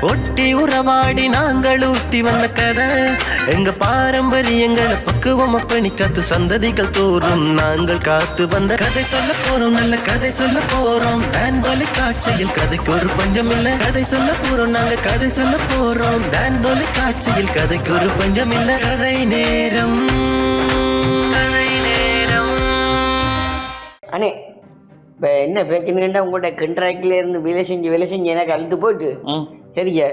ஒட்டி உறவாடி நாங்கள் ஊட்டி வந்த கதை. எங்க பாரம்பரியங்களை பக்குவம் பண்ணி காத்து சந்ததிகள் தோறும் நாங்கள் காத்து வந்த கதை சொல்ல போறோம் நல்ல கதை சொல்ல போறோம். டான் காட்சியில் கதைக்கு ஒரு பஞ்சம் இல்ல. கதை சொல்ல போறோம் நாங்க கதை சொல்ல போறோம். டான் காட்சியில் கதைக்கு ஒரு பஞ்சம் இல்ல. கதை நேரம். கதை நேரம். அண்ணே இப்போ என்ன பிரச்சனைன்னா உங்கள்கிட்ட கண்ட்ராக்டில் இருந்து வேலை செஞ்சு வேலை செஞ்சு எனக்கு அழுத்து போயிட்டு. சரிங்க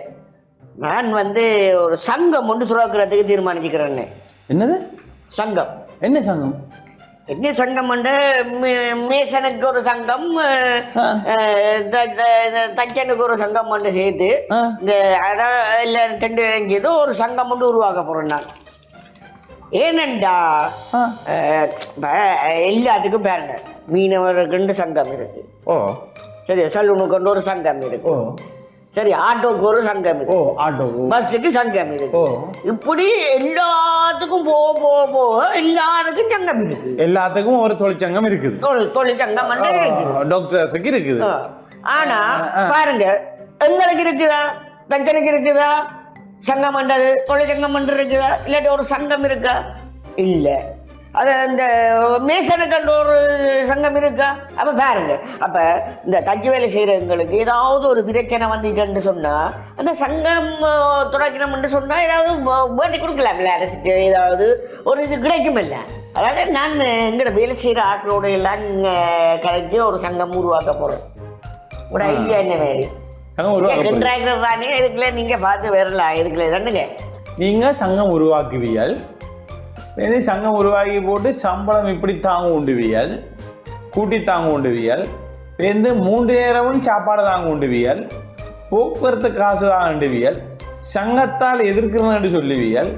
நான் வந்து ஒரு சங்கம் ஒன்று துறக்கிறதுக்கு தீர்மானிச்சுக்கிறேன்னு. என்னது? சங்கம். என்ன சங்கம்? என்ன சங்கம் மேசனுக்கு ஒரு சங்கம் தச்சனுக்கு ஒரு சங்கம் ஒன்று சேர்த்து. இந்த அதான் இல்லை ரெண்டு செஞ்சது ஒரு சங்கம் ஒன்று உருவாக்க போகிறேன் நான். ஏனண்டா எல்லாத்துக்கும் பாருங்க மீனவர்களுக்கு சங்கம் இருக்கு. ஓ. சரி சலூனுக்கு ஒரு சங்கம் இருக்கு. ஓ. சரி ஆட்டோக்கு ஒரு சங்கம் ஓ ஆட்டோ. பஸ்ஸுக்கு சங்கம் இருக்கு ஓ. இப்படி எல்லாத்துக்கும் போக போக போக எல்லாருக்கும் சங்கம் இருக்கு எல்லாத்துக்கும் ஒரு தொழிற்சங்கம் இருக்குது. தொழிற்சங்கம் டாக்டர்ஸுக்கு இருக்குது. ஆனா பாருங்க எங்களுக்கு இருக்குதா? தஞ்சனுக்கு இருக்குதா? சங்கம் பண்றது தொழிற்சங்கம் பண்றது இருக்குதா இல்லாட்டி ஒரு சங்கம் இருக்கா? இல்ல. அது அந்த மேசனுக்கு ஒரு சங்கம் இருக்கா? அப்ப பாருங்க. அப்ப இந்த தச்சு வேலை செய்யறவங்களுக்கு ஏதாவது ஒரு பிரச்சனை வந்துச்சுன்னு சொன்னா அந்த சங்கம் துடைக்கணும்னு சொன்னா ஏதாவது வேண்டி கொடுக்கலாம்ல அரசுக்கு. ஏதாவது ஒரு இது கிடைக்கும் இல்ல அதாவது நான் எங்கட வேலை செய்யற ஆட்களோட எல்லாம் கலைச்சு ஒரு சங்கம் உருவாக்க போறேன் ஒரு ஐடியா என்ன மாதிரி? இதுக்குள்ள நீங்க பார்த்து வரலாம் இதுக்குள்ள தானுங்க நீங்க சங்கம் உருவாக்குவியல் இது சங்கம் உருவாக்கி போட்டு சம்பளம் இப்படி தாங்க உண்டுவியல் கூட்டி தாங்க உண்டுவியல் வந்து மூன்று நேரமும் சாப்பாடு தாங்க உண்டுவியல் போக்குவரத்து காசு தான் உண்டுவியல் சங்கத்தால் எதிர்க்கிறேன்னு சொல்லுவியல்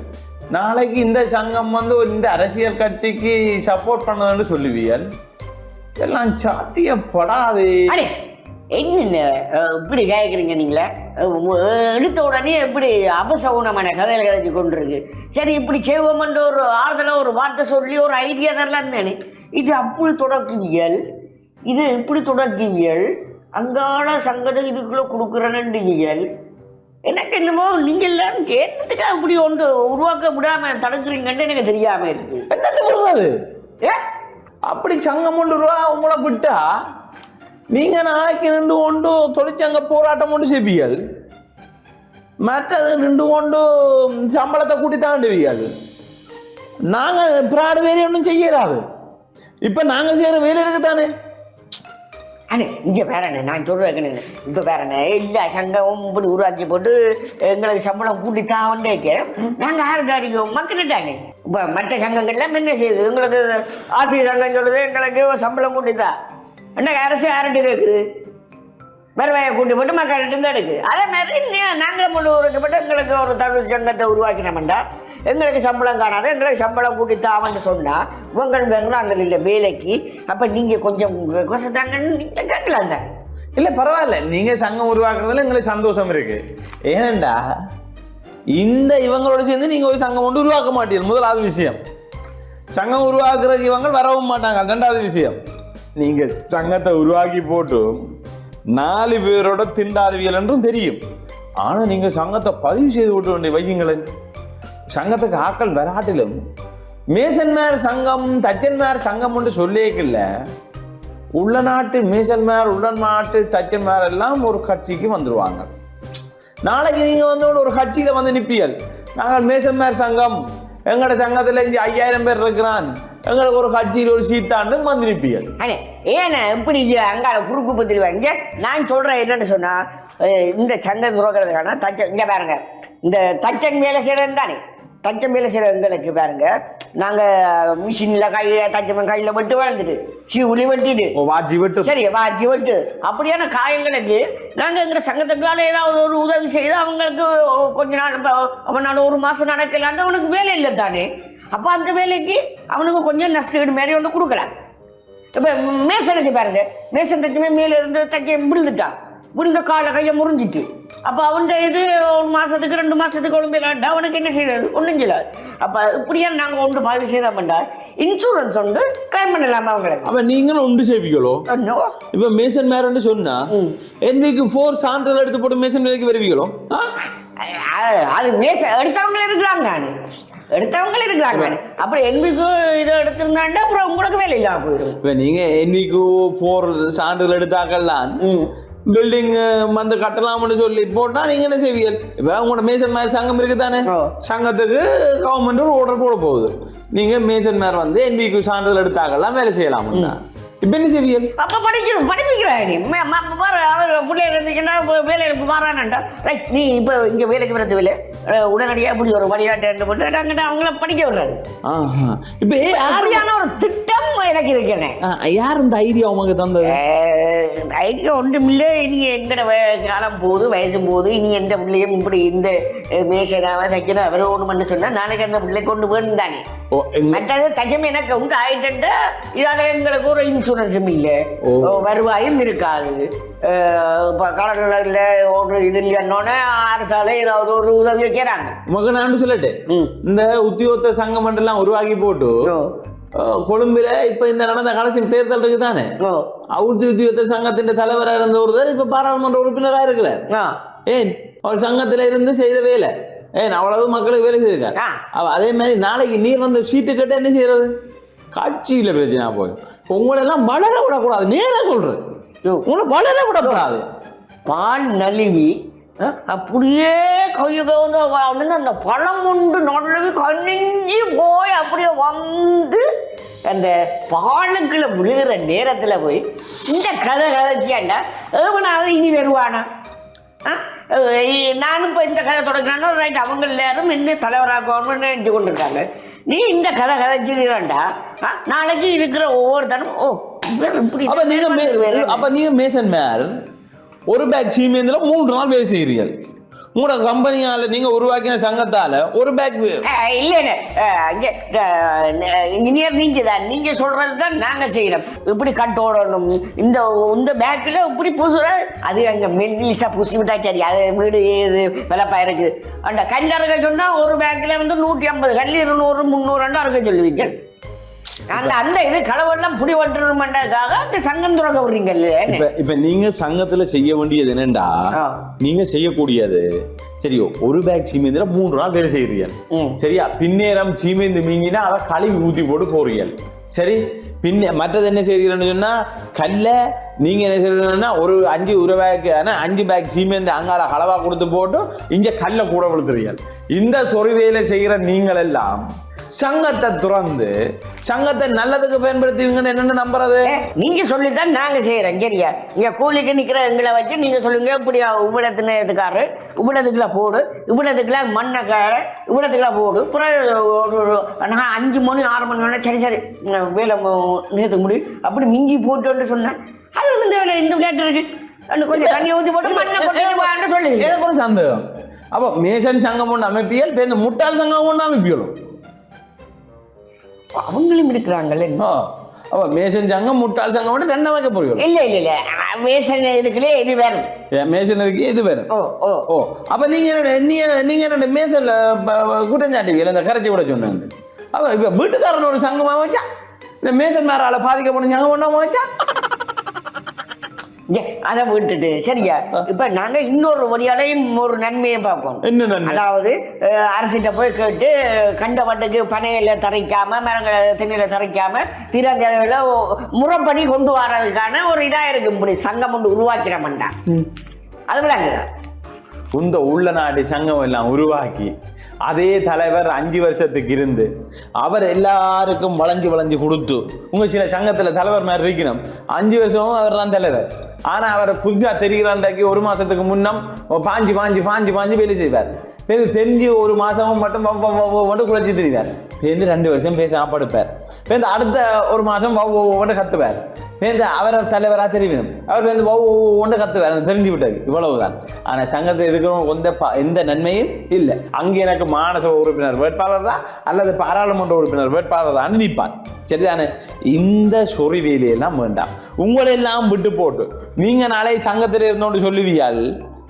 நாளைக்கு இந்த சங்கம் வந்து இந்த அரசியல் கட்சிக்கு சப்போர்ட் பண்ணதுன்னு சொல்லுவியல். இதெல்லாம் சாத்தியப்படாதே. என்ன இப்படி கேட்குறீங்க நீங்களே? எடுத்த உடனே இப்படி அபசகுணமான கதையில கதைச்சு கொண்டு இருக்கு சரி இப்படி செய்வோம்ன்ற ஒரு ஆறுதலாக ஒரு வார்த்தை சொல்லி ஒரு ஐடியா தரலாம் தானே. இது அப்படி தொடக்குவியல் இது இப்படி தொடக்குவியல் அங்கான சங்கடம் இதுக்குள்ள கொடுக்குறேன்னுவியல் எனக்கு என்னமோ நீங்க எல்லாரும் சேர்ந்ததுக்கு அப்படி ஒன்று உருவாக்க விடாம தடுக்கிறீங்கன்னு எனக்கு தெரியாம இருக்கு. என்னது விடுறது ஏ? அப்படி சங்கம் கொண்டு ரூபா உங்களை விட்டா நீங்க நாளைக்கு நின்று கொண்டு தொழிற்சங்க போராட்டம் கொண்டு செய்வீர்கள். மற்றது நின்று கொண்டு சம்பளத்தை கூட்டி தாண்டுவீர்கள். நாங்கள் பிராடு வேலை ஒன்றும் செய்யறாது. இப்ப நாங்க செய்யற வேலை இருக்குதானே? அண்ணே இங்கே வேறண்ணே நான் சொல்கிறேன் இப்போ பேரண்ணே எல்லா சங்கம் இப்படி உருவாக்கி போட்டு எங்களுக்கு சம்பளம் கூட்டி தாவண்டேக்க நாங்கள் யார்கிட்ட அடிக்கோம் மக்கள்கிட்டானே இப்போ மற்ற சங்கங்கள்லாம் என்ன செய்யுது? எங்களுக்கு ஆசிரியர் சங்கம் சொல்லுது எங்களுக்கு சம்பளம் கூட்டி தான் என்ன அரசு யார்கிட்ட கேட்குது வருவாயை கூட்டி போட்டு மக்கள்கிட்ட இருந்து எடுக்குது அதே மாதிரி நீ- நாங்கள் முழு உருக்கப்பட்டு எங்களுக்கு ஒரு தமிழ் சங்கத்தை உருவாக்கினோம்டா. எங்களுக்கு சம்பளம் காணாது எங்களுக்கு சம்பளம் கூட்டி தாவன்னு சொன்னால் உங்கள் அங்கே இல்லை வேலைக்கு. அப்போ நீங்கள் கொஞ்சம் கொசத்தாங்கன்னு நீங்கள் கேட்கலாம் தான் இல்லை பரவாயில்ல. நீங்கள் சங்கம் உருவாக்குறதுல எங்களுக்கு சந்தோஷம் இருக்குது ஏனண்டா இந்த இவங்களோட சேர்ந்து நீங்கள் ஒரு சங்கம் ஒன்று உருவாக்க மாட்டீங்க முதலாவது விஷயம். சங்கம் உருவாக்குறதுக்கு இவங்க வரவும் மாட்டாங்க. ரெண்டாவது விஷயம். நீங்க சங்கத்தை உருவாக்கி போட்டு நாலு பேரோட திண்டாடுவியல் என்றும் தெரியும். ஆனா நீங்க சங்கத்தை பதிவு செய்து விட்டு வேண்டிய வையுங்களேன் சங்கத்துக்கு ஆக்கள் வராட்டிலும் மேசன்மார் சங்கம் தச்சன்மார் சங்கம் என்று சொல்லியிருக்கல உள்ள நாட்டு மேசன்மார் உள்ள நாட்டு தச்சன்மார் எல்லாம் ஒரு கட்சிக்கு வந்துருவாங்க. நாளைக்கு நீங்க வந்து ஒரு கட்சியில வந்து நிப்பியல் நாங்கள் மேசன்மார் சங்கம் எங்களோட சங்கத்துல இஞ்சி ஐயாயிரம் பேர் இருக்கிறான். எங்களுக்கு ஒரு கட்சியில் ஒரு சீட்டாண்டு மந்திரிப்பியல் அண்ணே ஏன்னா எப்படி அங்கால குறுக்கு பத்திரி வாங்க நான் சொல்கிறேன் என்னன்னு சொன்னா இந்த சண்டை துறக்கிறதுக்கான தச்ச இங்கே பாருங்க. இந்த தச்சன் வேலை செய்கிறேன் தானே? தச்சன் வேலை செய்கிற எங்களுக்கு பாருங்க. நாங்க மிஷின்ல கையில தச்சமன் கையில வெட்டு வளர்ந்துட்டு சிவுலி வெட்டிட்டு. வாஜி விட்டு. சரி வாச்சி வெட்டு. அப்படியான காயங்களுக்கு நாங்க எங்க சங்கத்துக்கால ஏதாவது ஒரு உதவி செய்து அவங்களுக்கு கொஞ்ச நாள் இப்ப அவனால ஒரு மாசம் நடக்கலான்னு அவனுக்கு வேலை இல்லை தானே. அப்ப அந்த வேலைக்கு அவனுக்கு கொஞ்சம் நஷ்டீடு மாதிரி ஒன்று கொடுக்கலாம் இப்ப மேசனுக்கு பாருங்க. மேசன் தச்சுமே மேல இருந்து தைக்க விழுந்துட்டான் விழுந்த காலை கையை முறிஞ்சிட்டு. அப்ப அவன் இது ஒரு மாசத்துக்கு ரெண்டு மாசத்துக்கு ஒழுங்கு அவனுக்கு என்ன செய்யறது? ஒன்றும் செய்யலாது அப்ப இப்படியா நாங்க ஒன்று பதிவு செய்தோம்டா இன்சூரன்ஸ் ஒன்று கிளைம் பண்ணலாமா அவங்களுக்கு? அப்ப நீங்களும் உண்டு செய்வீங்களோ. இப்ப மேசன் மேரன்னு சொன்னா ம். என்விக்கு ஃபோர் சான்றிதழ் எடுத்து போட்டு மேசன் வேலைக்கு வருவீங்களோ? அது அது மேச எடுத்தவங்க இருக்கிறாங்க எடுத்தவங்க இருக்கிறாங்க அப்புறம் என்பிக்கு இதை எடுத்திருந்தாண்டா அப்புறம் உங்களுக்கு வேலை இல்லாம போயிடும். இப்ப நீங்க என்விக்கு ஃபோர் சான்றிதழ் எடுத்தாக்கலாம். பில்டிங் வந்து கட்டலாம்னு சொல்லி போட்டா நீங்க என்ன செய்வீங்க? இப்ப உங்களோட மேசன் மேர் சங்கம் இருக்குதானே? ஓ. சங்கத்துக்கு கவர்மெண்ட் ஒரு ஆர்டர் போட போகுது. நீங்க மேசன் மேர் வந்து என்விக்கு சான்றிதழ் எடுத்தாக்கலாம் வேலை செய்யலாம் இப்ப என்ன செய்வீங்க? அப்ப படிக்கணும் படிப்பிக்கிறாய் நீ. பாரு அவர் பிள்ளைகள் இருந்துச்சுன்னா இப்போ வேலைக்கு மாறானாண்டா? ரைட் நீ இப்போ இங்க வேலைக்கு வரது வேலை. உடனடியாக இப்படி ஒரு வழிகாட்டு போட்டு நாங்கிட்ட அவங்கள படிக்க விடுறாரு. இப்ப ஏ யாரு அப்படியான ஒரு திட்டம் எனக்கு இருக்கிறேன் ஆ, யார் இந்த ஐடியா உங்களுக்கு தந்தது? ஐடியா ஒன்றுமில்ல இனி எங்கட காலம் போகுது வயசும் போகுது. இனி எந்த பிள்ளையும் இப்படி இந்த மேசனாவ தைக்கணும் அவர் ஒன்று சொன்னா நாளைக்கு அந்த பிள்ளை கொண்டு வேணும் தானே ஓ, எங்க- மற்றது தஜம் எனக்கு உண்டு ஆயிட்டு இதால எங்களுக்கு ஒரு இன்சூரன்ஸும் இல்லை. வருவாயும் இருக்காது. இப்போ காலங்களில் ஒரு இது இல்லைன்னொன்னே அரசால ஏதாவது ஒரு உதவி வைக்கிறாங்க. உமக்கு நான் சொல்லட்டு. இந்த உத்தியோக சங்கம் எல்லாம் உருவாக்கி போட்டு கொழும்புல இப்ப இந்த நடந்த கடைசி தேர்தல் இருக்குதானே ஓ. அவுத்தி உத்தியோக சங்கத்தின் தலைவரா இருந்த ஒருத்தர் இப்ப பாராளுமன்ற உறுப்பினரா இருக்கிறார். ஏன்? அவர் சங்கத்துல இருந்து செய்த வேலை. ஏன்? அவ்வளவு மக்களுக்கு வேலை செய்திருக்காரு. அதே மாதிரி நாளைக்கு நீர் வந்து சீட்டு கட்ட என்ன செய்யறது? காட்சியில பிரச்சனை போய் உங்களை எல்லாம் வளர விடக்கூடாது. நேரா சொல்றேன். யோ. உங்களை வளர விடக்கூடாது. பால் நழுவி அப்படியே கையை வந்து அந்த பழம் உண்டு நழுவி கனிஞ்சு போய் அப்படியே வந்து அந்த பாலுக்குள்ள விழுகிற நேரத்துல போய் இந்த கதை கதைச்சியாண்டா? ஏவனாவது இனி வருவானா? நானும் இப்போ இந்த கதை தொடங்கினா ரைட் அவங்க எல்லாரும் என்ன தலைவராகணும்னு நினைச்சு கொண்டிருக்காங்க நீ இந்த கதை கதைச்சிருக்காண்டா நாளைக்கு இருக்கிற ஒவ்வொருத்தரும் ஓ அப்ப நீங்க மே- வேற- அப்ப நீங்க மேசன் மேர் ஒரு பேக் சீமேந்தில மூன்று நாள் வேலை செய்கிறீர்கள். உங்களோட கம்பெனியால நீங்க உருவாக்கின சங்கத்தால ஒரு பேக் அஹ் இல்ல இன்ஜினியர் நீங்க தான் நீங்க சொல்றது தான் நாங்க செய்யறோம். இப்படி கட்டோடணும் இந்த இந்த பேக்கில் இப்படி பூசுற அது அங்க மெல்லிசா பூசி விட்டா சரி. அது வீடு ஏது விளப்பா இருக்குது. அந்த கல்லறக்க சொன்னா ஒரு பேக்கில் வந்து நூற்றி ஐம்பது கல் இருநூறு முந்நூறு அறுக்க சொல்லுவீங்க. அந்த அந்த இது களவெல்லாம் புடி வந்துடணுமென்றதுக்காக அந்த சங்கம் துறக்க விடுறீங்கல்ல இப்ப இப்ப நீங்க சங்கத்துல செய்ய வேண்டியது என்னண்டா. நீங்க செய்யக்கூடியது சரியோ ஒரு பேக் சீமேந்தில மூன்று நாள் வேலை செய்கிறீர்கள். சரியா? பின்னேரம் சீமேந்து மீங்கினா அதை கழுவி ஊத்தி போட்டு போறீர்கள். சரி? பின்ன மற்றது என்ன செய்கிறீங்கன்னு சொன்னா கல்ல நீங்க என்ன செய்றீங்கன்னா ஒரு அஞ்சு ஒரு பேக் அஞ்சு பேக் சீமேந்து அங்கால அளவா கொடுத்து போட்டு இங்க கல்ல கூட விழுத்துறீர்கள். இந்த சொறி வேலை செய்கிற நீங்கள் எல்லாம் சங்கத்தை துறந்து சங்கத்தை நல்லதுக்கு பயன்படுத்துவீங்கன்னு என்னன்னு நம்புறது? நீங்க சொல்லித்தான் நாங்க செய்யறோம் சரியா? இங்க கூலிக்கு நிக்கிற எங்களை வச்சு நீங்க சொல்லுங்க இப்படி உபடத்தினதுக்காரு உபடத்துக்குள்ள போடு உபடத்துக்குள்ள மண்ணை கார உபடத்துக்குள்ள போடு நான் அஞ்சு மணி ஆறு மணி நேரம் சரி சரி வேலை நேற்று முடி அப்படி மிஞ்சி போட்டோன்னு சொன்னேன். அது தேவையில்லை இந்த விளையாட்டு இருக்கு. கொஞ்சம் தண்ணி ஊற்றி போட்டு மண்ணை சொல்லுங்க. எனக்கு ஒரு சந்தேகம். அப்போ மேசன் சங்கம் ஒன்று அமைப்பியல் இப்போ இந்த முட்டாள் சங்கம் ஒன்று அமைப்பியலும். அவங்களும் இருக்கிறாங்கல்ல ஆ அப்போ மேசன் சங்கம் முட்டாள் சங்கம் ஒன்று ரெண்டு வைக்க போறீங்க இல்ல இல்ல இல்ல. வேசன் இதுக்குள்ளே இது வேணும் மேசன் இருக்கு இது வேறு. ஓ ஓ. ஓ அப்போ நீங்க என்னோட நீங்க நீங்க என்னோட மேசன்ல குற்றஞ்சாட்டுவீங்க இந்த கரைச்சி விட சொன்னாங்க அப்போ இப்போ வீட்டுக்காரன் ஒரு சங்கமா வச்சா இந்த மேசன் மேரால பாதிக்கப்படும் சங்கம் ஒன்றாம வச்சா அதை விட்டுட்டு சரியா? இப்ப நாங்க இன்னொரு வழியாலையும் ஒரு நன்மையை பார்ப்போம்? அதாவது அரசிட்ட போய் கேட்டு கண்ட வட்டுக்கு பனையில தரைக்காம மரங்களை திண்ணில தரைக்காம தீரந்தேவையில முறைப்படி கொண்டு வர்றதுக்கான ஒரு இதா இருக்கு. இப்படி சங்கம் ஒன்று உருவாக்கிற மாட்டான் அது விளங்குதா? இந்த உள்ள நாடு சங்கம் எல்லாம் உருவாக்கி அதே தலைவர் அஞ்சு வருஷத்துக்கு இருந்து அவர் எல்லாருக்கும் வளைஞ்சு வளைஞ்சு கொடுத்து உங்கள் சில சங்கத்தில் தலைவர் மாதிரி இருக்கணும். அஞ்சு வருஷமும் அவர் தான் தலைவர். ஆனால் அவர் புதுசா தெரிகிறாண்டாக்கி ஒரு மாசத்துக்கு முன்னம் பாஞ்சு பாஞ்சு பாஞ்சு பாஞ்சு வேலை செய்வார். இது தெரிஞ்சு ஒரு மாதமும் மட்டும் மட்டும் குறைச்சி திரிவார் பேருந்து ரெண்டு வருஷம் பேச படுப்பார் பேருந்து அடுத்த ஒரு மாதம் ஒவ்வொன்று கத்துவார் பேருந்து அவரை தலைவராக தெரிவிக்கணும் அவர் வந்து ஒவ்வொன்று கத்துவார் தெரிஞ்சு விட்டார் இவ்வளவுதான். ஆனால் சங்கத்தை இருக்கிறவங்க எந்த ப- எந்த நன்மையும் இல்லை. அங்கே எனக்கு மானச உறுப்பினர் வேட்பாளர் தான் அல்லது பாராளுமன்ற உறுப்பினர் வேட்பாளர் தான் நிற்பான் சரிதானே? இந்த சொறி வேலையெல்லாம் வேண்டாம். உங்களெல்லாம் விட்டு போட்டு நீங்கள் நாளை சங்கத்தில் இருந்தோன்னு சொல்லுவியால்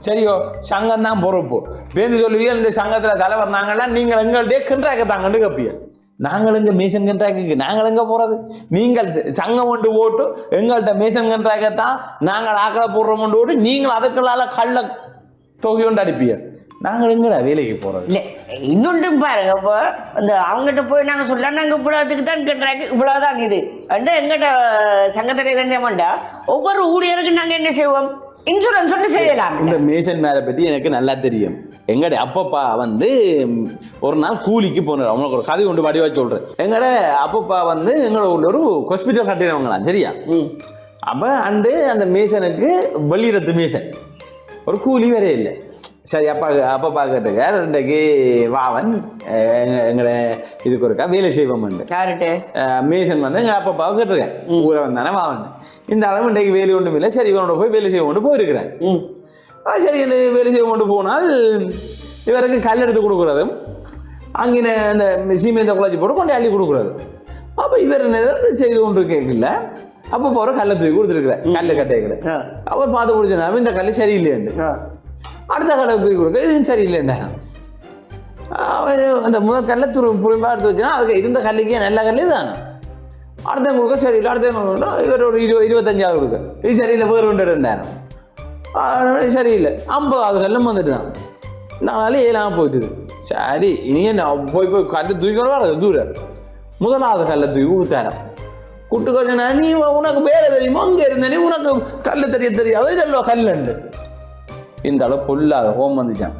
சரியோ சங்கம் தான் பொறுப்பு பேருந்து சொல்லுவீங்க இந்த சங்கத்தில் தலைவர் நாங்கள்லாம் நீங்கள் எங்கள்கிட்ட தான் தாங்கன்னு கப்பியல் நாங்கள் எங்க மேசன் கண்ட்ராக்கு நாங்கள் எங்க போறது நீங்கள் சங்கம் கொண்டு போட்டு எங்கள்கிட்ட மேசன் கண்ட்ராக்கத்தான் நாங்கள் ஆக்களை போடுறோம் ஒன்று போட்டு நீங்கள் அதுக்குள்ளால கள்ள தொகை கொண்டு அடிப்பீங்க நாங்கள் எங்கடா வேலைக்கு போகிறோம் இல்லை இன்னொன்றும் பாருங்க இப்போ அந்த அவங்ககிட்ட போய் நாங்கள் சொல்ல நாங்கள் இவ்வளோத்துக்கு தான் கேட்டுறாங்க இவ்வளோதான் இது அண்டு எங்கிட்ட சங்கத்தில் செஞ்சோம்டா ஒவ்வொரு ஊழியருக்கும் நாங்கள் என்ன செய்வோம் இன்சூரன்ஸ் ஒன்று செய்யலாம். இந்த மேசன் மேரை பற்றி எனக்கு நல்லா தெரியும். எங்கட அப்பப்பா வந்து ஒரு நாள் கூலிக்கு போனார் அவங்களுக்கு ஒரு கதை கொண்டு வடிவா சொல்றேன். எங்கட அப்பப்பா வந்து எங்களோட ஒரு ஹாஸ்பிட்டல் கட்டினவங்களாம் சரியா? ம். அப்ப அண்டு அந்த மேசனுக்கு வெளியிடத்து மேசன் ஒரு கூலி வேற இல்லை. சரி அப்பா அப்பப்பா கேட்டுக்க ரெண்டைக்கு வாவன் அஹ், எங்க எங்கட இதுக்கு ஒருக்கா வேலை செய்வோம்ண்டு யார்கிட்ட அஹ், மேசன் வந்து எங்கள் அப்பா அப்பாவை கேட்டிருக்கேன் ஊரை வந்தானே வாவன். இந்த அளவு இன்றைக்கு வேலை ஒன்றும் இல்லை. சரி இவனோட போய் வேலை கொண்டு போயிருக்கிறேன். ம். சரி வேலை கொண்டு போனால் இவருக்கு கல் எடுத்து கொடுக்குறதும் அங்கே அந்த சீமேந்த குழச்சி போட்டு கொண்டு அள்ளி கொடுக்குறது. அப்போ இவர் என்ன செய்து கொண்டு கேட்கல. அப்போ போகிற கல்லை தூக்கி கொடுத்துருக்குறேன் கல்லு கட்டைக்கிற ஆ. அவர் பார்த்து பிடிச்சனாலும் இந்த கல் சரியில்லைண்டு ஆ. அடுத்த கடை தூக்கி கொடுக்க. இதுவும் சரியில்லைண்டா அந்த முதல் கல்லை துரு புளிம்பா எடுத்து வச்சுன்னா அதுக்கு இருந்த கல்லுக்கே நல்ல கல் தானே அடுத்த கொடுக்க சரியில்லை அடுத்த கொடுக்க இவர் ஒரு இருபது இருபத்தஞ்சாவது கொடுக்க. இது சரியில்லை வேறு ஒன்று ரெண்டாயிரம் சரியில்லை. ஐம்பதாவது கல்லும் வந்துட்டு தான் நாலு ஏழாம் போயிட்டுது. சரி இனி நான் போய் போய் கல் தூக்கிக்கொண்டு வர்றது தூரம் முதலாவது கல்லை தூக்கி ஊத்தாரம் குட்டு கொஞ்சம் நீ உனக்கு பேரை தெரியுமோ? அங்கே இருந்த நீ உனக்கு கல் தெரிய தெரியாது இதெல்லாம் கல்லுண்டு. இந்த அளவு பொல்லாத ஹோம் வந்துச்சான்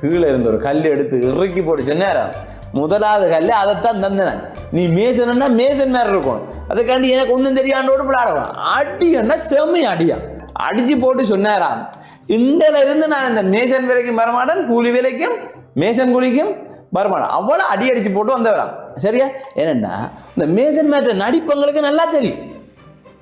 கீழே இருந்த ஒரு கல் எடுத்து இறுக்கி போட்டு நேரம். முதலாவது கல் அதைத்தான் தந்தனன் நீ மேசன்னா மேசன் மாதிரி இருக்கும். அதுக்காண்டி எனக்கு ஒன்றும் தெரியாண்டோடு விளையாடலாம் அடியன்னா செம்மி அடியா. அடிச்சு போட்டு சொன்னாராம். இண்டல இருந்து நான் இந்த மேசன் விலைக்கும் வரமாட்டேன் கூலி விலைக்கும் மேசன் கூலிக்கும் வரமாட்டேன். அவ்வளோ அடி அடிச்சு போட்டு வந்தவரான் சரியா? என்னென்னா இந்த மேசன் மேட்ட நடிப்பங்களுக்கு நல்லா தெரியும்.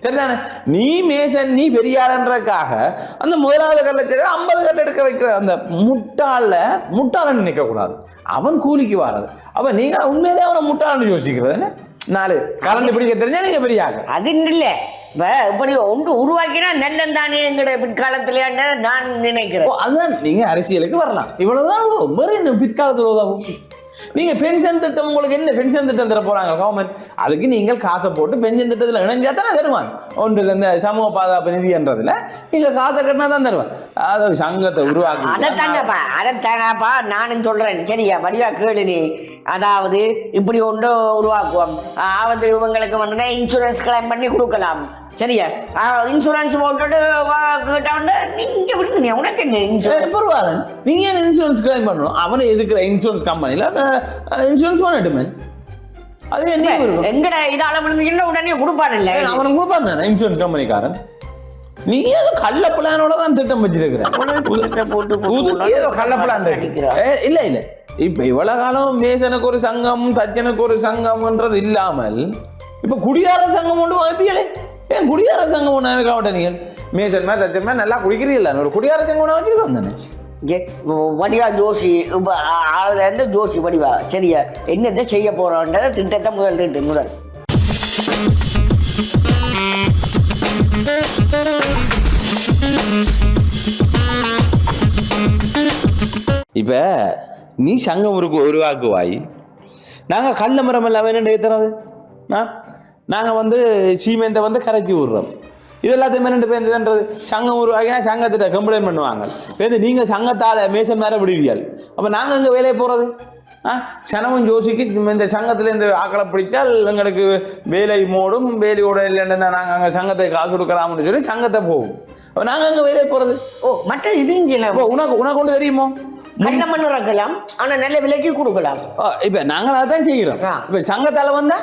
சரிதானே? நீ மேசன் நீ பெரியாளன்றதுக்காக அந்த முதலாவது கல்ல சரி ஐம்பது கல் எடுக்க வைக்கிற அந்த முட்டாள முட்டாளன்னு நினைக்க கூடாது. அவன் கூலிக்கு வாரது. அப்ப நீங்க உண்மையிலே அவனை முட்டாளன்னு யோசிக்கிறது நாலு. கரண்ட் பிடிக்க தெரிஞ்சா நீங்க பெரியாங்க அது இல்லை இப்போ இப்படி ஒன்று உருவாக்கினா நல்லம் தானே எங்கட பிற்காலத்திலேன்னு நான் நினைக்கிறேன். அதுதான். நீங்க அரசியலுக்கு வரலாம். இவ்வளவுதான். வேற என்ன பிற்காலத்தில் உதவும். நீங்க பென்ஷன் திட்டம் உங்களுக்கு என்ன? பென்ஷன் திட்டம் தர போறாங்க கவர்மெண்ட் அதுக்கு நீங்கள் காசை போட்டு பென்ஷன் திட்டத்தில் இணைஞ்சா தானே தருவான் ஒன்றில் இந்த சமூக பாதுகாப்பு நிதின்றதுல நீங்க காசை கட்டினா தான் தருவான் அது சங்கத்தை உருவாக்கி அதைத்தானப்பா அதைத்தானப்பா நானும் சொல்றேன். சரியா? வடிவா கேளு நீ அதாவது இப்படி ஒன்று உருவாக்குவோம். அதாவது இவங்களுக்கு வந்து இன்சூரன்ஸ் கிளைம் பண்ணி கொடுக்கலாம். சரியா? இன்சூரன்ஸ் போட்டுட்டு கேட்டவொடனே நீங்க விடுங்க. உனக்கு என்ன இன்சூரன்ஸ் பரவாயில்ல நீங்க இன்சூரன்ஸ் கிளைம் பண்ணணும்? அவனை இருக்கிற இன்சூரன்ஸ் கம்பெனில இன்சூரன்ஸ் பண்ணட்டுமே அது என்ன எங்கட இதால விழுந்துச்சுன்னா உடனே கொடுப்பான்ல ஏன் அவனுக்கு கொடுப்பான் தானே இன்சூரன்ஸ் கம்பெனிக்காரன் நீங்க ஏதோ கள்ள பிளானோட தான் திட்டம் வச்சிருக்கிற. ஏதோ கள்ள பிளான். இல்ல இல்ல. இப்ப இவ்வளவு காலம் மேசனுக்கு ஒரு சங்கம் தச்சனுக்கு ஒரு சங்கம்ன்றது இல்லாமல் இப்ப குடியார சங்கம் ஒன்று வைப்பீங்களே ஏன் குடியார சங்கம் ஒன்று அமைக்க மாட்டேன் நீங்கள் மேசன் மாதிரி தச்சன் மாதிரி நல்லா குடிக்கிறீங்களா ஒரு குடியார சங்கம் ஒன்று வச்சுருக்கோம் தானே? ஏ, வடிவா ஜோசி இப்ப அதுல இருந்து ஜோசி வடிவா. சரியா? என்னத்தை செய்ய போகிறோன்றத திட்டத்தை முதல் திட்டு முதல். இப்ப நீ சங்கம் உருக்கு உருவாக்குவாய். நாங்க கள்ள மரம் எல்லாம் என்ன ஆ? நாங்க வந்து சீமெந்தை வந்து கரைச்சி விடுறோம் இது எல்லாத்தையுமே ரெண்டு பேர் என்னன்றது சங்கம் உருவாக்கினா சங்கத்திட்ட கம்ப்ளைண்ட் பண்ணுவாங்க. பேருந்து நீங்க சங்கத்தால மேசன் மேல விடுவீர்கள். அப்ப நாங்க எங்க வேலையை போறது? ஆ? சனமும் ஜோசிக்கு இந்த சங்கத்துல இந்த ஆக்களை பிடிச்சால் எங்களுக்கு வேலை மோடும் வேலையோட இல்லைன்னா நாங்க அங்க சங்கத்தை காசு கொடுக்கலாம்னு சொல்லி சங்கத்தை போகும். அப்ப நாங்க அங்க வேலையை போறது? ஓ மற்ற இது அப்போ உனக்கு உனக்கு ஒன்று தெரியுமோ? கள்ள மண் இறக்கலாம் ஆனா நல்ல விலைக்கு கொடுக்கலாம். இப்ப நாங்கள் அதான் செய்கிறோம். இப்ப சங்கத்தால வந்தா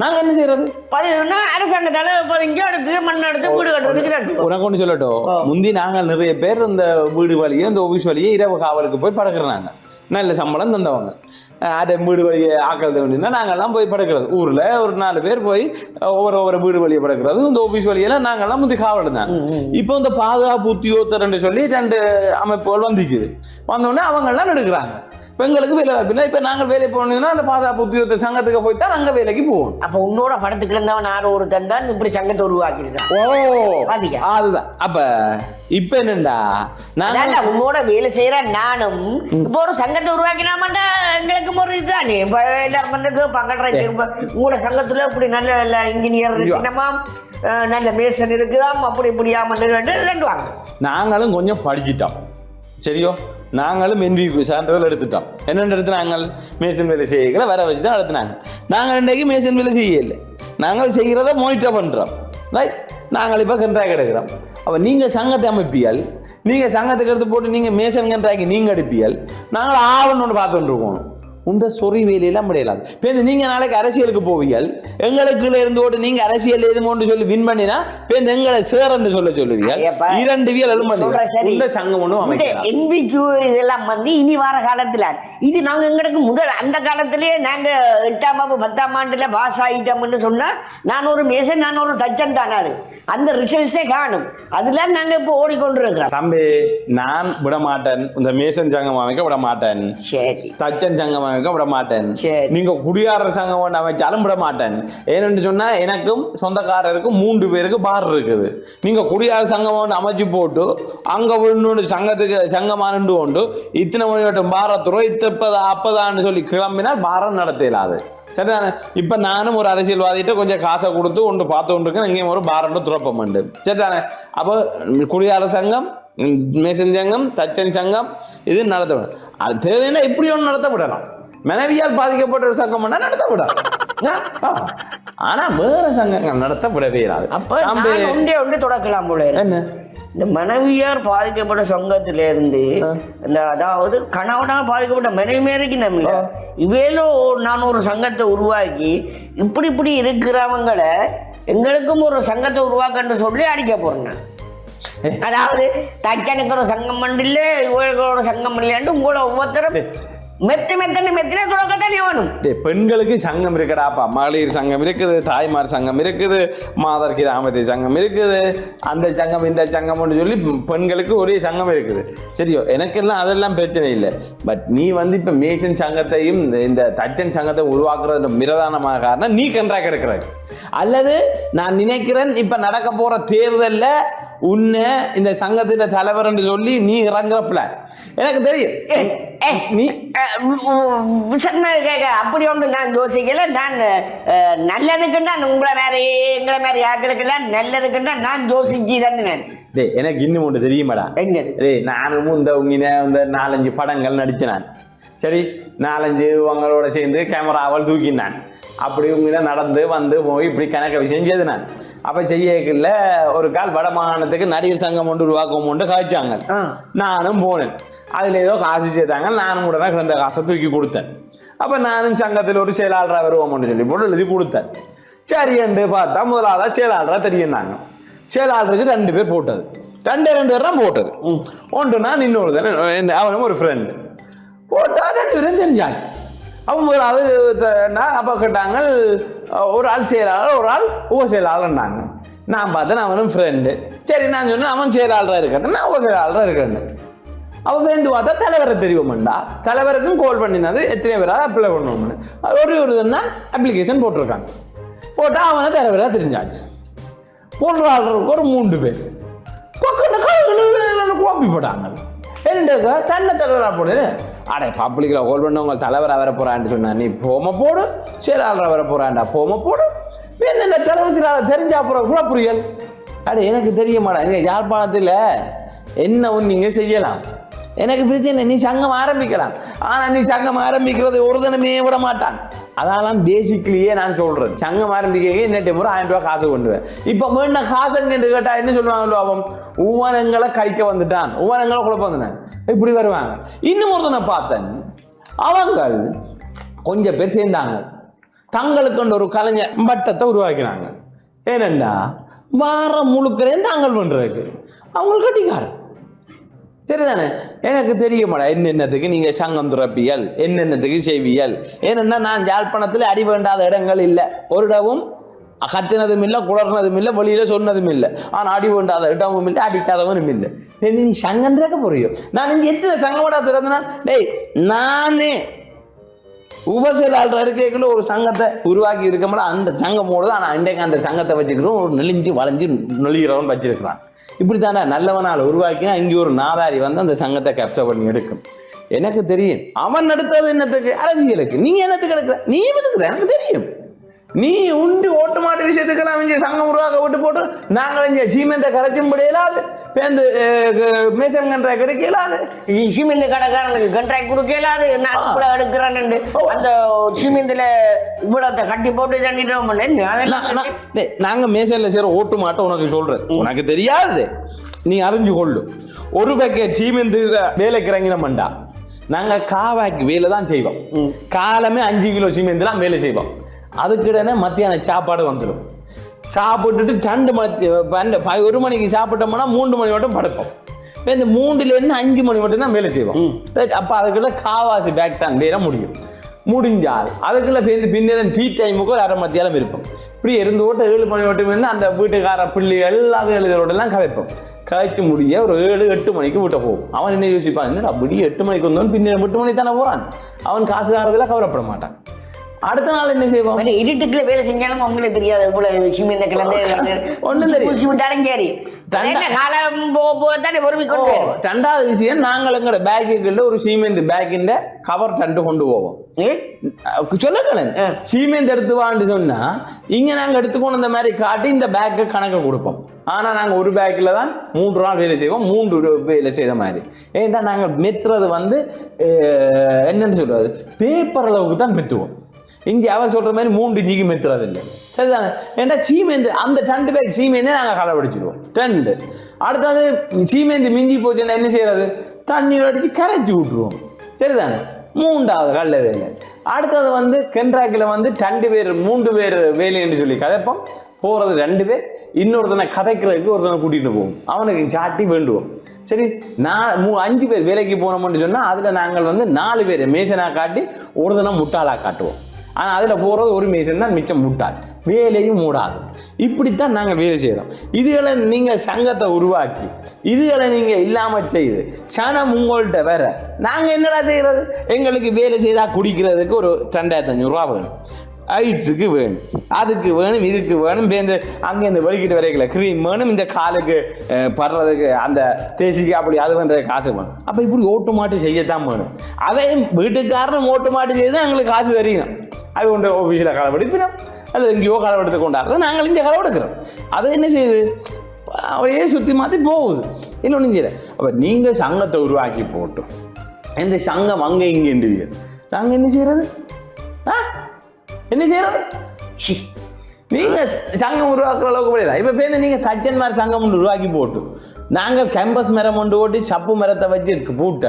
நாங்க என்ன செய்யறது பதினா அரசாங்கத்தால இப்போ இங்கே எடுத்து மண் எடுத்து வீடு கட்டுறதுக்கு உனக்கு ஒன்று சொல்லட்டும். முந்தி நாங்கள் நிறைய பேர் இந்த வீடு வழியே இந்த ஆஃபீஸ் வழியே இரவு காவலுக்கு போய் படுக்கிறாங்க. நல்ல சம்பளம் தந்தவங்க. அதை வீடு வழியை ஆக்கிறது வேண்டினா நாங்கள்லாம் போய் படுக்கிறது. ஊரில் ஒரு நாலு பேர் போய் ஒவ்வொரு ஒவ்வொரு வீடு வழியை படுக்கிறது. இந்த ஆஃபீஸ் வழியெல்லாம் நாங்கள்லாம் முந்தி காவல் தான் இப்போ இந்த பாதுகாப்பு உத்தியோகத்தர்ன்னு சொல்லி ரெண்டு அமைப்புகள் வந்துச்சு. வந்தோடனே அவங்கெல்லாம் எடுக்கிறாங்க. இப்போ எங்களுக்கு வேலை வாய்ப்பு இப்போ நாங்கள் வேலை போனோம்னா அந்த பாதுகாப்பு உத்தியோகத்தர் சங்கத்துக்கு போய் தான் அங்கே வேலைக்கு போவோம். அப்ப உன்னோட படத்துக்கு இருந்தவன் யாரோ ஒரு தந்தான் இப்படி சங்கத்தை உருவாக்கியிருக்கான். ஓ பாத்தியா? அதுதான். அப்ப இப்ப என்னண்டா? அதான் உன்னோட வேலை செய்யற நானும் இப்போ ஒரு சங்கத்தை உருவாக்கினாமண்டா? எங்களுக்கு ஒரு இதுதானே? இப்ப எல்லாம் வந்து இப்ப உங்களோட சங்கத்துல இப்படி நல்ல நல்ல இன்ஜினியர் இருக்குனமா நல்ல மேசன் இருக்குதாம்? அப்படி இப்படியாம ரெண்டு ரெண்டு வாங்க. நாங்களும் கொஞ்சம் படிச்சிட்டோம். சரியோ நாங்களும் என்விக்கு சான்றிதழ் எடுத்துட்டோம் என்னென்ன எடுத்துனாங்கள் மேசன் வேலை செய்யல வர வச்சு தான் எடுத்துனாங்க நாங்கள் இன்றைக்கு மேசன் வேலை செய்யலை நாங்கள் செய்கிறத மானிட்டர் பண்ணுறோம் ரைட் நாங்கள் இப்போ கண்ட்ராக்ட் எடுக்கிறோம் அப்போ நீங்கள் சங்கத்தை அமைப்பியால் நீங்கள் சங்கத்துக்கு எடுத்து போட்டு நீங்கள் மேசன் கன்ட்ராக்ட் நீங்கள் எடுப்பியல் நாங்கள் ஒன்று பார்த்துட்டு இருக்கோம் உந்த சொறி வேலையெல்லாம் முடியலாது இப்போ இந்த நீங்கள் நாளைக்கு அரசியலுக்கு போவீங்கள் எங்களுக்குள்ள இருந்து ஓட்டு நீங்கள் அரசியல் எதுமோன்னு சொல்லி வின் பண்ணினா இப்போ இந்த எங்களை சேரன்னு சொல்ல சொல்லுவீங்க இரண்டு வியல் எழும சொல்ற சரி. இந்த சங்கம் ஒன்றும் இந்த அமைக்கலாம் என்பிக்யூ இதெல்லாம் வந்து இனி வார காலத்துல இது நாங்க எங்களுக்கு முதல் அந்த காலத்திலேயே நாங்க எட்டாம் வகுப்பு பத்தாம் ஆண்டுல பாஸ் ஆகிட்டோம்னு சொன்னா நான் ஒரு மேசன் நான் ஒரு தச்சன் தானே அது. அந்த ரிசல்ட்ஸே காணும். அதுல நாங்க இப்போ ஓடிக்கொண்டிருக்கிறோம். தம்பி நான் விட மாட்டேன் இந்த மேசன் சங்கம் அமைக்க விட மாட்டேன் சரி. தச்சன் சங்கம் அமைக்க விட மாட்டேன். நீங்க குடியாரர் சங்கம் ஒன்று அமைச்சாலும் விட மாட்டேன் ஏன்னு சொன்னா எனக்கும் சொந்தக்காரருக்கும் மூன்று பேருக்கு பார் இருக்குது. நீங்க குடியாரர் சங்கம் ஒன்று அமைச்சு போட்டு அங்க ஒன்று சங்கத்துக்கு சங்கமானு கொண்டு இத்தனை மணி வட்டம் பாரத்துறோ இத்தப்பது அப்பதான்னு சொல்லி கிளம்பினால் பாரம் நடத்த இயலாது சரிதானே? இப்ப நானும் ஒரு அரசியல்வாதிகிட்ட கொஞ்சம் காசை கொடுத்து ஒன்று பார்த்து கொண்டு இருக்கேன் இங்கேயும் ஒரு பாரண்டு துறப்பம் உண்டு. சரிதானே? அப்போ குடியார சங்கம் மேசன் சங்கம் தச்சன் சங்கம் இது நடத்தப்படும் அது தேவைன்னா இப்படி ஒன்று நடத்தப்படலாம் மனைவியால் பாதிக்கப்பட்ட ஒரு சங்கம் ஆ, ஆனா வேற சங்கங்கள் நடத்தப்படவே இராது. அப்ப ஒன்றே ஒன்று தொடக்கலாம் போல. என்ன? இந்த மனைவியார் பாதிக்கப்பட்ட சங்கத்தில இருந்து இந்த அதாவது கணவனால் பாதிக்கப்பட்ட மனைவி மேரைக்கு நம்ம இவேலோ நான் ஒரு சங்கத்தை உருவாக்கி இப்படி இப்படி இருக்கிறவங்களை எங்களுக்கும் ஒரு சங்கத்தை உருவாக்கன்னு சொல்லி அடிக்க போறேன். அதாவது தச்சனுக்கு ஒரு சங்கம் பண்ணல இவங்களுக்கு ஒரு சங்கம் பண்ணலான்ட்டு உங்களை ஒவ்வொருத்தரும் மெத்து மெத்தனை மெத்தின தொடக்கத்தானே வேணும் பெண்களுக்கு சங்கம் இருக்குடாப்பா மகளிர் சங்கம் இருக்குது தாய்மார் சங்கம் இருக்குது மாதர் கிராமத்தி சங்கம் இருக்குது அந்த சங்கம் இந்த சங்கம்னு சொல்லி பெண்களுக்கு ஒரே சங்கம் இருக்குது. சரியோ? எனக்கெல்லாம் அதெல்லாம் பிரச்சனை இல்லை. பட் நீ வந்து இப்போ மேசன் சங்கத்தையும் இந்த- தச்சன் சங்கத்தை உருவாக்குறது பிரதானமாக காரணம் நீ கன்றாக் எடுக்கிற அல்லது நான் நினைக்கிறேன் இப்போ நடக்க போற தேர்தல்ல உன்னை இந்த சங்கத்தின் தலைவர்னு சொல்லி நீ இறங்குற பிளான் எனக்கு தெரியும். ஏ, நீ கேட்க அப்படி ஒன்று நான் யோசிக்கல. நான் நல்லதுக்குன்னா உங்களை மாதிரி எங்களை மாதிரி ஆக்களுக்கெல்லாம் நல்லதுக்குன்னா நான் யோசிச்சு தானே நான். டேய் எனக்கு இன்னும் ஒன்று தெரியுமாடா? என்னது டேய் நானும் இந்த உங்கின இந்த நாலஞ்சு படங்கள் நடிச்சேன் நான். சரி நாலஞ்சு உங்களோட சேர்ந்து கேமராவால் தூக்கினான் அப்படி உங்கிட்ட நடந்து வந்து போய் இப்படி கணக்க விஷயம் செய்து நான். அப்போ செய்யக்குள்ள ஒரு கால் வட மாகாணத்துக்கு நடிகர் சங்கம் ஒன்று உருவாக்கம் ஒன்று காய்ச்சாங்க. நானும் போனேன். அதில் ஏதோ காசு செய்தாங்க நானும் கூட தான் கிடந்த காசை தூக்கி கொடுத்தேன். அப்போ நானும் சங்கத்தில் ஒரு செயலாளராக வருவோம்னு சொல்லி போட்டு எழுதி கொடுத்தேன். சரி என்று பார்த்தா முதலாளா செயலாளராக தெரியுனாங்க செயலாளருக்கு ரெண்டு பேர் போட்டது. ரெண்டே ரெண்டு பேர் தான் போட்டது. ஒன்று நான் இன்னொரு அவனும் ஒரு ஃப்ரெண்டு போட்டா ரெண்டு பேரும் தெரிஞ்சாச்சு. அவங்க முதலாவது அப்போ கேட்டாங்க ஒரு ஆள் செயலாளர் ஒரு ஆள் உப செயலாளர்னாங்க. நான் பார்த்தேன் அவனும் ஃப்ரெண்டு சரி நான் சொன்னேன் அவன் செயலாளராக இருக்கட்டும் நான் உப செயலாளராக இருக்கேன் அப்போ வேந்து பார்த்தா தலைவரை தெரியுமாண்டா? தலைவருக்கும் கால் பண்ணினது எத்தனை பேராக அப்ளை பண்ணுவோம்னு. ஒரு ஒரு தான் அப்ளிகேஷன் போட்டிருக்காங்க. போட்டால் அவனை தலைவராக தெரிஞ்சாச்சு. பொருளாளருக்கு ஒரு மூன்று பேர். பக்கத்து கழுகுன்னு குழப்பி போட்டாங்க என்னக்கா தன்னை தலைவராக போடு அடே பப்ளிக்கில் கோல் பண்ணவங்க தலைவராக வர போகிறான்னு சொன்னா நீ போம போடு. செயலாளராக வர போகிறான்டா போம போடு. என்ன தலைவர் செயலாளர் தெரிஞ்சா அப்புறம் கூட புரியல் அடே எனக்கு தெரிய மாட்டாங்க யாழ்ப்பாணத்தில் என்ன ஒன்று நீங்கள் செய்யலாம். எனக்கு பிரச்சனை நீ சங்கம் ஆரம்பிக்கலாம். ஆனால் நீ சங்கம் ஆரம்பிக்கிறது ஒரு தினமே விட மாட்டான் அதான் பேசிக்லியே நான் சொல்கிறேன் சங்கம் ஆரம்பிக்க என்ன முறை ஆயிரம் ரூபாய் காசு கொண்டுவேன். இப்போ மீண்டும் காசுங்க கேட்டால் என்ன சொல்லுவாங்க அவன் உவனங்களை கழிக்க வந்துட்டான். உவனங்களை குழப்பம் வந்துட்டான். இப்படி வருவாங்க. இன்னும் ஒருத்தனை பார்த்தேன். அவங்கள் கொஞ்சம் பேர் சேர்ந்தாங்க. தங்களுக்கு ஒரு கலைஞர் பட்டத்தை உருவாக்கினாங்க. ஏனண்டா வாரம் முழுக்கிறேன் தாங்கள் பண்ணுறதுக்கு அவங்களுக்கு கட்டிக்காரன் சரிதானே? எனக்கு தெரிய மாட்டா என்னென்னத்துக்கு நீங்கள் சங்கம் துறப்பியல் என்னென்னத்துக்கு செய்வியல் ஏன்னா நான் யாழ்ப்பாணத்தில் அடி வேண்டாத இடங்கள் இல்லை. ஒரு இடமும் கத்தினதும் இல்லை குளர்னதும் இல்லை வெளியில் சொன்னதும் இல்லை. ஆனால் அடி வேண்டாத இடமும் இல்லை அடிக்காதவனும் இல்லை. நீ சங்கம் திறக்க புரியும் நான் இங்கே எத்தனை சங்கமடா திறந்தனா டேய் நானே உபசெயலாளர் இருக்கைக்குள்ள ஒரு சங்கத்தை உருவாக்கி இருக்க அந்த சங்கம் தான் நான் இன்றைக்கு அந்த சங்கத்தை வச்சுக்கிறோம் ஒரு நெளிஞ்சு வளைஞ்சு நொழிகிறவன் வச்சிருக்கிறான். இப்படி தானே நல்லவனால் உருவாக்கினா இங்கே ஒரு நாதாரி வந்து அந்த சங்கத்தை கேப்சர் பண்ணி எடுக்கும். எனக்கு தெரியும். அவன் நடத்தது என்னத்துக்கு? அரசியலுக்கு. நீ என்னத்துக்கு எடுக்கிற? நீ எதுக்குற எனக்கு தெரியும். நீ உண்டு ஓட்டு மாட்டு விஷயத்துக்கெல்லாம் இங்கே சங்கம் உருவாக்க விட்டு போட்டு நாங்கள் இங்கே சீமெந்த கரைச்சும்படி இயலாது. பேருந்து மேசன் கன்ற கிடைக்க இயலாது. சிமெண்ட் கடைக்காரனுக்கு கண்ட்ராக்ட் கொடுக்கலாது நான் இவ்வளவு எடுக்கிறேன்னு அந்த சிமெண்ட்ல இவ்வளத்தை கட்டி போட்டு தண்டிட்டோம் நான்- நான்- டேய், நாங்க மேசையில் செய்கிற ஓட்டு மாட்டோம் உனக்கு சொல்றேன். உனக்கு தெரியாது. நீ அறிஞ்சு கொள்ளு. ஒரு பேக்கெட் சீமெந்து வேலைக்கு இறங்கினோம்டா நாங்க காவாக்கி வேலை தான் செய்வோம் காலமே அஞ்சு கிலோ சீமெந்துலாம் வேலை செய்வோம். அதுக்கிடனே மத்தியான சாப்பாடு வந்துடும். சாப்பிட்டுட்டு ரெண்டு மத்தி பன்னெண்டு ஒரு மணிக்கு சாப்பிட்டோம்னா மூன்று மணி மட்டும் படுப்போம். இப்ப இந்த மூணுல இருந்து அஞ்சு மணி மட்டும் தான் வேலை செய்வோம். Right? அப்ப அதுக்குள்ள காவாசி பேக் தான் முடியும். முடிஞ்சால் அதுக்குள்ள பேருந்து பின்னேறன் டீ டைமுக்கு ஒரு அரை மத்தியாலம் இருப்போம். இப்படி இருந்து ஓட்ட ஏழு மணி மட்டும் இருந்து அந்த வீட்டுக்கார பிள்ளைகள் அது எழுதுறோடெல்லாம் கதைப்போம். கதைச்சு முடிய ஒரு ஏழு எட்டு மணிக்கு வீட்டை போகும் அவன் என்ன யோசிப்பான்? என்ன அப்படி எட்டு மணிக்கு வந்தவன் பின்ன எட்டு மணிக்கு தானே போறான்? அவன் காசுக்காரதுல கவலைப்பட மாட்டான். அடுத்த நாள் என்ன செய்வோம்? இருட்டுக்குள்ள வேலை செஞ்சாலும் உங்களுக்கு தெரியாது இவ்வளவு சிமெண்ட் கிளந்து ஒண்ணும் தெரியாது. சிமெண்டாலும் சரி. தண்டா- என்ன காலம் போக போக தானே பொறுமை கொண்டு. ரெண்டாவது விஷயம். நாங்கள் எங்களோட பேக்குக்குள்ள ஒரு சீமெந்து பேக்கின் கவர் டண்டு கொண்டு போவோம். ஆ. சீமெந்து எடுத்து வான்னு சொன்னா இங்க நாங்க எடுத்துக்கொண்டு இந்த மாதிரி காட்டி இந்த பேக்கு கணக்கு கொடுப்போம். ஆனா நாங்க ஒரு பேக்ல தான் மூன்று நாள் வேலை செய்வோம். மூன்று வேலை செய்த மாதிரி. ஏன்டா நாங்க மெத்துறது வந்து என்னன்னு சொல்றது? பேப்பர் அளவுக்கு தான் மெத்துவோம். இங்கே அவர் சொல்கிற மாதிரி மூன்று இஞ்சிக்கு மெத்துறது இல்லை சரிதானே ஏன்டா சீமேந்து அந்த ரெண்டு பேக் சீமேந்தே களை களைவடிச்சிடுவோம் ரெண்டு. அடுத்தது சீமேந்து மிஞ்சி போச்சுன்னா என்ன செய்யறது? தண்ணி அடித்து கரைச்சி விட்டுருவோம். சரிதானே? மூன்றாவது கல்ல வேலை. அடுத்தது வந்து கென்ட்ராக்கில் வந்து ரெண்டு பேர் மூன்று பேர் வேலைன்னு சொல்லி கதைப்போம். போகிறது ரெண்டு பேர் இன்னொருத்தனை கதைக்கிறதுக்கு ஒருத்தனை கூட்டிகிட்டு போவோம். அவனுக்கு சாட்டி வேண்டுவோம். சரி நான் மூ அஞ்சு பேர் வேலைக்கு போனோம்னு சொன்னால் அதில் நாங்கள் வந்து நாலு பேர் மேசனாக காட்டி ஒருத்தனை முட்டாளாக காட்டுவோம். ஆனால் அதில் போகிறது ஒரு மேசன் தான் மிச்சம் முட்டாள். வேலையும் மூடாது. இப்படித்தான் நாங்கள் வேலை செய்கிறோம் இதுகளை நீங்கள் சங்கத்தை உருவாக்கி இதுகளை நீங்கள் இல்லாமல் செய்து சனம் உங்கள்கிட்ட வேற நாங்கள் என்னடா செய்கிறது எங்களுக்கு வேலை செய்தால் குடிக்கிறதுக்கு ஒரு ரெண்டாயிரத்தி அஞ்சூறுரூவா வேணும். ஐட்ஸுக்கு வேணும். அதுக்கு வேணும் இதுக்கு வேணும் பேருந்து அங்கேருந்து வெளிக்கிட்டு வரைக்கல. க்ரீம் வேணும் இந்த காலுக்கு படுறதுக்கு அந்த தேசிக்கு அப்படி அது பண்ணுற காசு வேணும். அப்போ இப்படி ஓட்டு மாட்டு செய்யத்தான் வேணும். அவன் வீட்டுக்காரன் ஓட்டு மாட்டு செய்து எங்களுக்கு காசு தரீங்க. அது கொண்டு ஆஃபீஸில் களவெடுப்பினோம். அல்லது எங்கேயோ களவெடுத்து கொண்டாடுறது நாங்கள் இங்கே களவெடுக்கிறோம். அதை என்ன செய்யுது? அவரையே சுற்றி மாற்றி போகுது. இல்லை ஒன்றும் செய்யல. அப்போ நீங்கள் சங்கத்தை உருவாக்கி போட்டோம் இந்த சங்கம் அங்கே இங்கே நாங்கள் என்ன செய்கிறது ஆ? என்ன செய்யறது? ஷி. நீங்க சங்கம் உருவாக்குற அளவுக்கு முடியல இப்ப பேர் நீங்க மாதிரி சங்கம் ஒன்று உருவாக்கி போட்டு நாங்கள் கேம்பஸ் மரம் ஒன்று ஓட்டி சப்பு மரத்தை வச்சு இருக்கு பூட்ட.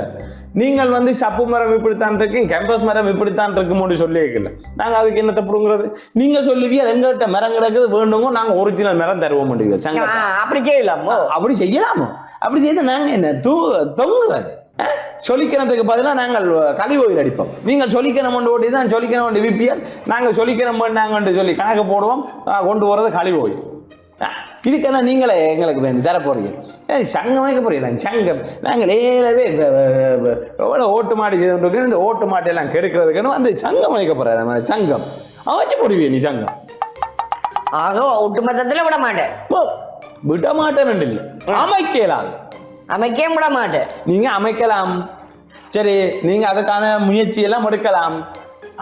நீங்கள் வந்து சப்பு மரம் இப்படித்தான் இருக்கு கேம்பஸ் மரம் இப்படித்தான் இருக்குமோன்னு சொல்லி வைக்கல நாங்க அதுக்கு என்னத்தை புடுங்குறது? நீங்க சொல்லுவீங்க எங்கள்கிட்ட மரம் கிடக்குது வேண்டுமோ நாங்க ஒரிஜினல் மரம் தருவோம் முடியும் அப்படி செய்யலாமோ? அப்படி செய்யலாமோ? அப்படி செய்து நாங்க என்ன தூ தொங்குறது? அஹ்? சொலிக்கணத்துக்கு பதிலாக நாங்கள் கழிவு ஓயில் அடிப்போம். நீங்கள் சொலிக்கணம் கொண்டு ஓட்டி தான் சொலிக்கணம் கொண்டு விப்பியல். நாங்கள் சொலிக்கணம் பண்ணாங்கன்னு சொல்லி கணக்கு போடுவோம். கொண்டு போகிறது கழிவு ஓயில் அஹ், இதுக்கெல்லாம் நீங்களே எங்களுக்கு தர போறீங்க. சங்கம் வைக்க போறீங்க. சங்கம். நாங்கள் ஏழவே எவ்வளோ ஓட்டு மாடு செய்து இந்த ஓட்டு மாட்டையெல்லாம் கெடுக்கிறதுக்குன்னு வந்து சங்கம் வைக்க நம்ம சங்கம். அமைச்சு போடுவியே நீ சங்கம். ஆக ஒட்டுமொத்தத்துல விட மாட்டேன். விட மாட்டேன்னு இல்லை. அமைக்க இயலாது அமைக்கே விட மாட்டேன். நீங்க அமைக்கலாம். சரி நீங்க அதுக்கான முயற்சி எல்லாம் எடுக்கலாம்.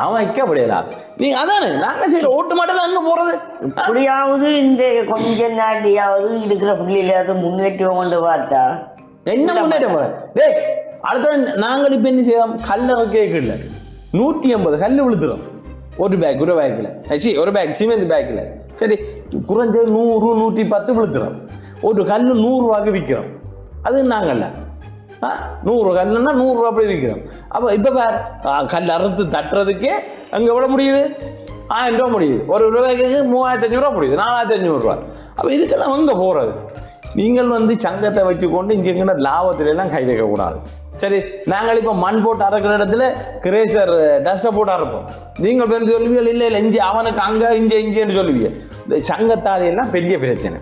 அமைக்க முடியலாம் நீங்க அதானே நாங்க சரி ஓட்டு மாட்டல அங்க போறது? அப்படியாவது இந்த கொஞ்ச நாட்டியாவது இருக்கிற பிள்ளைகளாவது முன்னேற்றம் கொண்டு பார்த்தா என்ன முன்னேற்றம் டேய் அடுத்த நாங்கள் இப்ப என்ன செய்வோம்? கல்ல கேட்கல. நூற்றி ஐம்பது கல் விழுத்துறோம் ஒரு பேக் ஒரு பேக்கில் சி ஒரு பேக் சிமெண்ட் பேக்கில் சரி குறைஞ்சது நூறு நூற்றி பத்து விழுத்துறோம் ஒரு கல் நூறுரூவாக்கு விற்கிறோம். அது நாங்கள்ல ஆ நூறு கல்லுன்னா நூறுரூவா அப்படி விற்கிறோம் அப்போ இப்போ பார் கல் அறுத்து தட்டுறதுக்கே அங்கே எவ்வளோ முடியுது ஆயிரம் ரூபா முடியுது ஒரு ரூபாய்க்கு மூவாயிரத்தி அஞ்சூறுரூவா முடியுது நாலாயிரத்தி அஞ்சூறுரூவா அப்போ இதுக்கெல்லாம் அங்கே போகிறது நீங்கள் வந்து சங்கத்தை வச்சுக்கொண்டு இங்கே எங்கிட்ட லாபத்திலெல்லாம் கை வைக்கக்கூடாது சரி நாங்கள் இப்போ மண் போட்டு அறுக்கிற இடத்துல கிரேசர் டஸ்ட்டை போட்டு அறுப்போம் நீங்கள் பேர் சொல்லுவீங்க இல்லை இல்லை இங்கே அவனுக்கு அங்கே இங்கே இங்கேன்னு சொல்லுவீங்க இந்த சங்கத்தால் பெரிய பிரச்சனை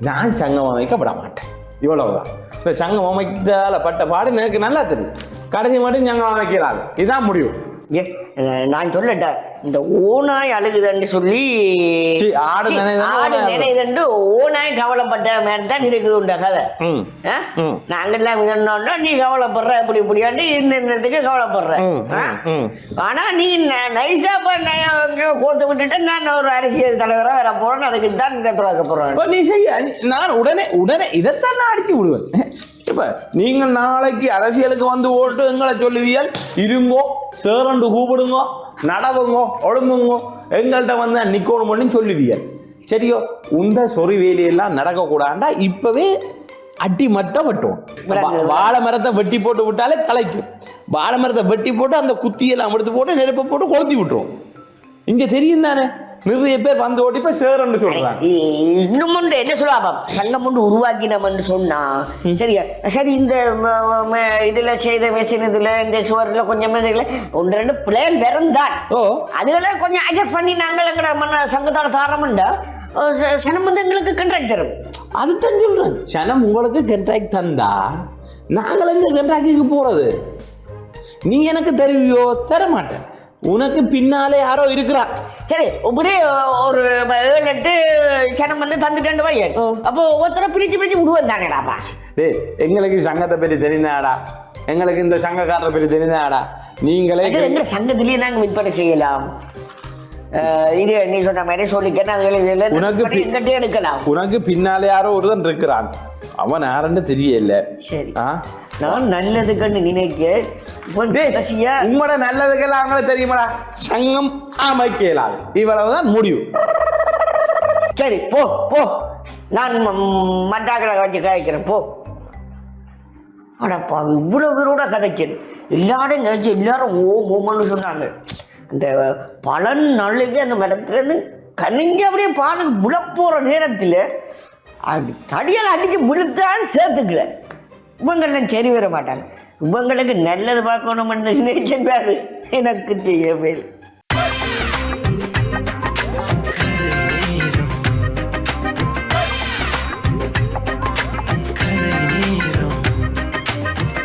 நான் சங்கம் அமைக்கப்பட மாட்டேன் இவ்வளவுதான் இந்த சங்கம் அமைத்தால பட்ட பாடு எனக்கு நல்லா தெரியும். கடைசி மட்டும் சங்கம் அமைக்கிறாங்க. இதுதான் முடிவு. ஏ நான் சொல்லட்டேன் இந்த ஓனாய் அழுகுதுன்னு சொல்லி ஆடு நினைதுண்டு ஓனாய் கவலைப்பட்ட மாதிரி தான் இருக்குது உண்ட கதை. நாங்கெல்லாம் இதனோட நீ கவலைப்படுற இப்படி இப்படியாண்டு இந்த இன்னத்துக்கு கவலைப்படுற. ஆனா நீ ந- நைஸா பண்ண கோத்து விட்டுட்டு நான் ஒரு அரசியல் தலைவரா வர போறேன் அதுக்கு தான் இந்த துறக்க போறேன். நீ செய்ய நான் உடனே உடனே இதைத்தான் நான் அடிச்சு விடுவேன். இப்ப நீங்கள் நாளைக்கு அரசியலுக்கு வந்து ஓட்டு எங்களை சொல்லுவியல் இருங்கோ சேரண்டு கூப்பிடுங்கோ நடவுங்கோ ஒழுங்குங்கோ எங்கள்கிட்ட வந்து நிக்கணும் பண்ணி சொல்லுவியல் சரியோ? உந்த சொறி வேலையெல்லாம் நடக்கக்கூடாண்டா இப்பவே அடி மட்டும் வெட்டுவோம். வாழை மரத்தை வெட்டி போட்டு விட்டாலே தலைக்கும். வாழை மரத்தை வெட்டி போட்டு அந்த குத்தியெல்லாம் எடுத்து போட்டு நெருப்பை போட்டு கொளுத்தி விட்டுருவோம். இங்க தெரியும் தானே? நிறைய பேர் வந்து ஓட்டி போய் சேரன்னு சொல்றாங்க. இன்னும் ஒன்று என்ன சொல்லுவாப்பாம் சங்கம் ஒன்று உருவாக்கினோம்னு சொன்னா. சரியா? சரி இந்த இதுல செய்த இதுல இந்த சுவர்ல கொஞ்சம் ஒன்று ரெண்டு பிளேன் வெறந்தான். ஓ. அதுகளை கொஞ்சம் அட்ஜஸ்ட் பண்ணி நாங்கள் மன்ன சங்கத்தோட தாரமுண்டா சனம் வந்து எங்களுக்கு கண்ட்ராக்ட் தரும். அதுதான் சொல்றேன். சனம் உங்களுக்கு கண்ட்ராக்ட் தந்தா நாங்கள் எங்க கண்ட்ராக்டுக்கு போறது? நீ எனக்கு தருவியோ? தர மாட்டேன் உனக்கு பின்னாலே யாரோ இருக்கிறா சரி இப்படி ஒரு ஏழு எட்டு சனம் வந்து தந்துட்டு வையன் அப்போ ஒவ்வொருத்தரை பிரிச்சு பிரிச்சு விடுவேன் தானேடாப்பா டேய் எங்களுக்கு சங்கத்தை பற்றி தெரிந்தாடா எங்களுக்கு இந்த சங்கக்காரரை பற்றி தெரிந்தாடா நீங்களே எங்க சங்கத்திலேயே நாங்க விற்பனை செய்யலாம். இது நீ சொன்ன மாதிரி இதில் உனக்கு எங்கிட்டே எடுக்கலாம். உனக்கு பின்னாலே யாரோ ஒருத்தன் இருக்கிறான். அவன் யாருன்னு தெரியல. சரி. நான் நல்லது கண்டு நினைக்க உங்களோட நல்லதுக்கெல்லாம் அவங்கள தெரியுமாடா? சங்கம் அமைக்கலாது இவ்வளவுதான் முடிவு. சரி போ போ. நான் மட்டாக்களை வச்சு காய்க்கிறேன் போ. அடப்பா இவ்வளோ பேரோட கதைக்கிறேன் எல்லாரும் கதைச்சு எல்லாரும் ஓ ஓமன்னு சொன்னாங்க. இந்த பலன் நழுவி அந்த மரத்துலேருந்து கனிஞ்சு அப்படியே பாலுக்கு விழ போகிற நேரத்தில் அப்படி தடியால் அடித்து விழுத்தான்னு சேர்த்துக்கல. இவங்கெல்லாம் சரி வர மாட்டாங்க. இவங்களுக்கு நல்லது பார்க்கணும்னு நினைச்சிருப்பாரு எனக்கு செய்ய இல்லை.